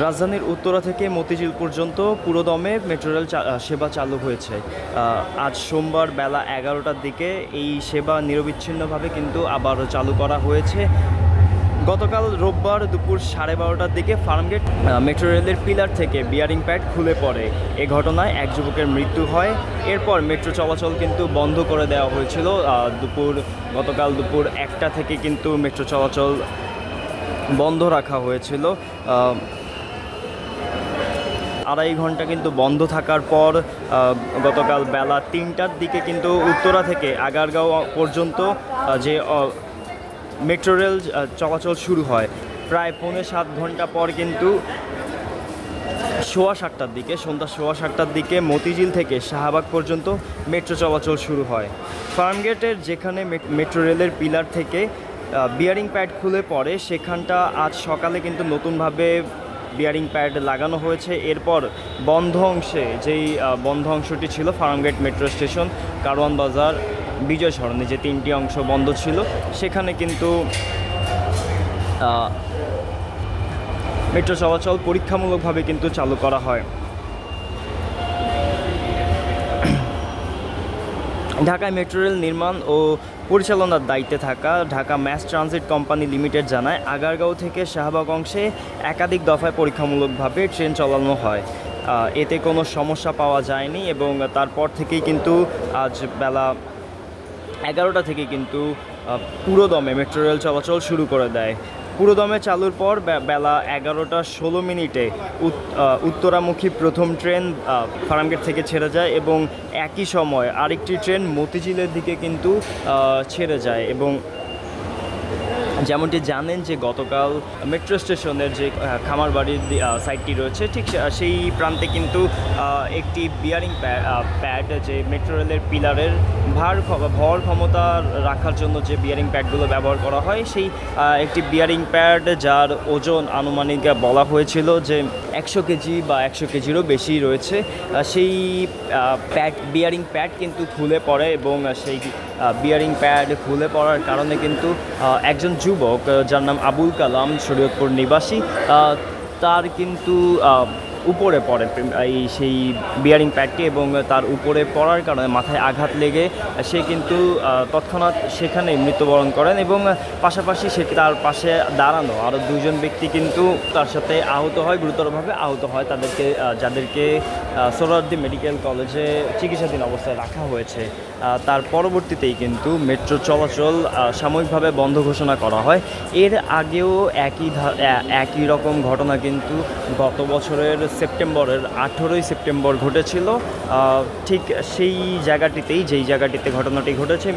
রাজধানীর উত্তরা থেকে মতিঝিল পর্যন্ত পুরোদমে মেট্রো রেল সেবা চালু হয়েছে। আজ সোমবার বেলা এগারোটার দিকে এই সেবা নিরবিচ্ছিন্নভাবে কিন্তু আবার চালু করা হয়েছে। গতকাল রোববার দুপুর সাড়ে বারোটার দিকে ফার্মগেট মেট্রো রেলের পিলার থেকে বিয়ারিং প্যাড খুলে পড়ে। এ ঘটনায় এক যুবকের মৃত্যু হয়। এরপর মেট্রো চলাচল কিন্তু বন্ধ করে দেওয়া হয়েছিল। দুপুর, গতকাল দুপুর একটা থেকে কিন্তু মেট্রো চলাচল বন্ধ রাখা হয়েছিল। আড়াই ঘণ্টা কিন্তু বন্ধ থাকার পর গতকাল বেলা তিনটার দিকে কিন্তু উত্তরা থেকে আগারগাঁও পর্যন্ত যে মেট্রো রেল চলাচল শুরু হয়। প্রায় পৌনে সাত ঘণ্টা পর কিন্তু সোয়া সাতটার দিকে, সন্ধ্যা সোয়া সাতটার দিকে মতিঝিল থেকে শাহবাগ পর্যন্ত মেট্রো চলাচল শুরু হয়। ফার্মগেটের যেখানে মেট্রো রেলের পিলার থেকে বিয়ারিং প্যাড খুলে পড়ে, সেখানটা আজ সকালে কিন্তু নতুনভাবে বিয়ারিং প্যাড লাগানো হয়েছে। এরপর বন্ধ অংশে, যেই বন্ধ অংশটি ছিল ফার্মগেট মেট্রো স্টেশন, কারওয়ান বাজার বিজয় সরণে যে তিনটি অংশ বন্ধ ছিল, সেখানে কিন্তু মেট্রো চলাচল পরীক্ষামূলকভাবে কিন্তু চালু করা হয়। ঢাকায় মেট্রো রেল নির্মাণ ও পরিচালনার দায়িত্বে থাকা Dhaka mass transit company limited জানায় আগারগাঁও থেকে শাহবাগ অংশে একাধিক দফায় পরীক্ষামূলকভাবে ট্রেন চালানো হয়। এতে কোনো সমস্যা পাওয়া যায়নি এবং তারপর থেকেই কিন্তু আজ বেলা এগারোটা থেকে কিন্তু আহ, পুরোদমে মেট্রো রেল চলাচল শুরু করে দেয়। পুরোদমে চালুর পর বেলা এগারোটা ষোলো মিনিটে উত- উত্তরামুখী প্রথম ট্রেন ফার্মগেট থেকে ছেড়ে যায় এবং একই সময় আরেকটি ট্রেন মতিঝিলের দিকে কিন্তু ছেড়ে যায় এবং যেমনটি জানেন যে গতকাল মেট্রো স্টেশনের যে আহ, খামারবাড়ির দি- সাইটটি রয়েছে ঠিক সেই প্রান্তে কিন্তু একটি বিয়ারিং প্যাড যে মেট্রো রেলের পিলারের ভার ভর ক্ষমতা রাখার জন্য যে বিয়ারিং প্যাডগুলো ব্যবহার করা হয় সেই একটি বিয়ারিং প্যাড যার ওজন আনুমানিক বলা হয়েছিল যে একশো কেজি বা একশো কেজিরও বেশি রয়েছে সেই প্যাড বিয়ারিং প্যাড কিন্তু খুলে পড়ে এবং সেই বিয়ারিং প্যাড খুলে পড়ার কারণে কিন্তু একজন একজন যুবক যার নাম আবুল কালাম শরীয়তপুর নিবাসী। তার কিন্তু উপরে পড়ে, এই সেই বিয়ারিং প্যাডটি এবং তার উপরে পড়ার কারণে মাথায় আঘাত লেগে সে কিন্তু তৎক্ষণাৎ সেখানেই মৃত্যুবরণ করেন এবং পাশাপাশি সে তার পাশে দাঁড়ানো। আরও দুজন ব্যক্তি কিন্তু তার সাথে আহত হয়, গুরুতরভাবে আহত হয়। তাদেরকে যাদেরকে সোহরার্দি মেডিকেল কলেজে চিকিৎসাধীন অবস্থায় রাখা হয়েছে। তার পরবর্তীতেই কিন্তু মেট্রো চলাচল সাময়িকভাবে বন্ধ ঘোষণা করা হয়। এর আগেও একই একই রকম ঘটনা কিন্তু গত বছরের সেপ্টেম্বরের আঠেরোই সেপ্টেম্বর ঘটেছিল। ঠিক সেই জায়গাটিতেই, যেই জায়গাটিতে ঘটনাটি ঘটেছে,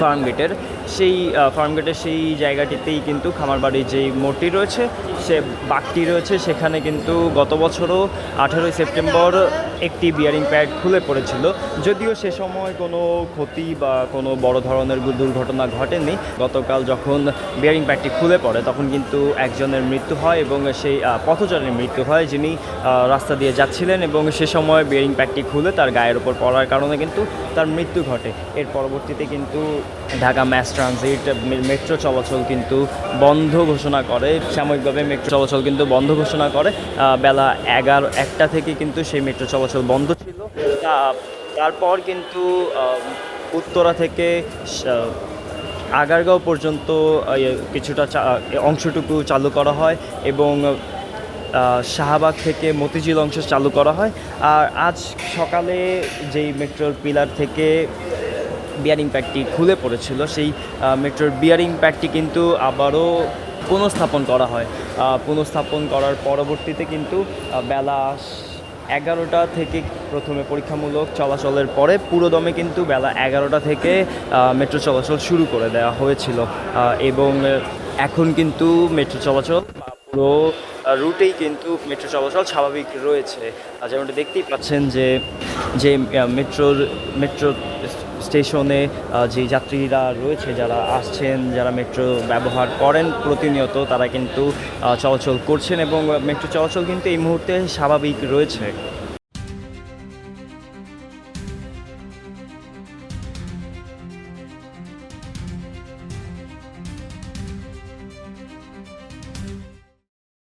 ফার্মগেটের, সেই ফার্ম ফার্মগেটের সেই জায়গাটিতেই কিন্তু খামারবাড়ির যেই মোড়টি রয়েছে, সে বাঘটি রয়েছে। সেখানে কিন্তু গত বছরও আঠেরোই সেপ্টেম্বর একটি বিয়ারিং প্যাড খুলে পড়েছিল। যদিও সে সময় কোনো ক্ষতি বা কোনো বড় ধরনের দুর্ঘটনা ঘটেনি। গতকাল যখন বিয়ারিং প্যাডটি খুলে পড়ে, তখন কিন্তু একজনের মৃত্যু হয় এবং সেই পথচারীর মৃত্যু হয় যিনি রাস্তা দিয়ে যাচ্ছিলেন এবং সে সময় বিয়ারিং প্যাডটি খুলে তার গায়ের ওপর পড়ার কারণে কিন্তু তার মৃত্যু ঘটে। এর পরবর্তীতে কিন্তু ঢাকা ম্যাস ট্রানজিট মেট্রো চলাচল কিন্তু বন্ধ ঘোষণা করে। সাময়িকভাবে মেট্রো চলাচল কিন্তু বন্ধ ঘোষণা করে। বেলা এগারো একটা থেকে কিন্তু সেই মেট্রো চলাচল বন্ধ ছিল। তারপর কিন্তু উত্তরা থেকে আগারগাঁও পর্যন্ত ইয়ে, কিছুটা অংশটুকু চালু করা হয় এবং শাহবাগ থেকে মতিঝিল অংশ চালু করা হয়। আর আজ সকালে যেই মেট্রোর পিলার থেকে বিয়ারিং প্যাডটি খুলে পড়েছিল সেই মেট্রোর বিয়ারিং প্যাডটি কিন্তু আবারও পুনঃস্থাপন করা হয়। পুনঃস্থাপন করার পরবর্তীতে কিন্তু বেলা এগারোটা থেকে প্রথমে পরীক্ষামূলক চলাচলের পরে পুরোদমে কিন্তু বেলা এগারোটা থেকে মেট্রো চলাচল শুরু করে দেওয়া হয়েছিল। এবং এখন কিন্তু মেট্রো চলাচল পুরো রুটেই কিন্তু মেট্রো চলাচল স্বাভাবিক রয়েছে। যেমনটা দেখতেই পাচ্ছেন যে যে মেট্রোর, মেট্রো স্টেশনে যে যাত্রীরা রয়েছে, যারা আসছেন, যারা মেট্রো ব্যবহার করেন প্রতিনিয়ত, তারা কিন্তু চলাচল করছেন এবং মেট্রো চলাচল কিন্তু এই মুহূর্তে স্বাভাবিক রয়েছে।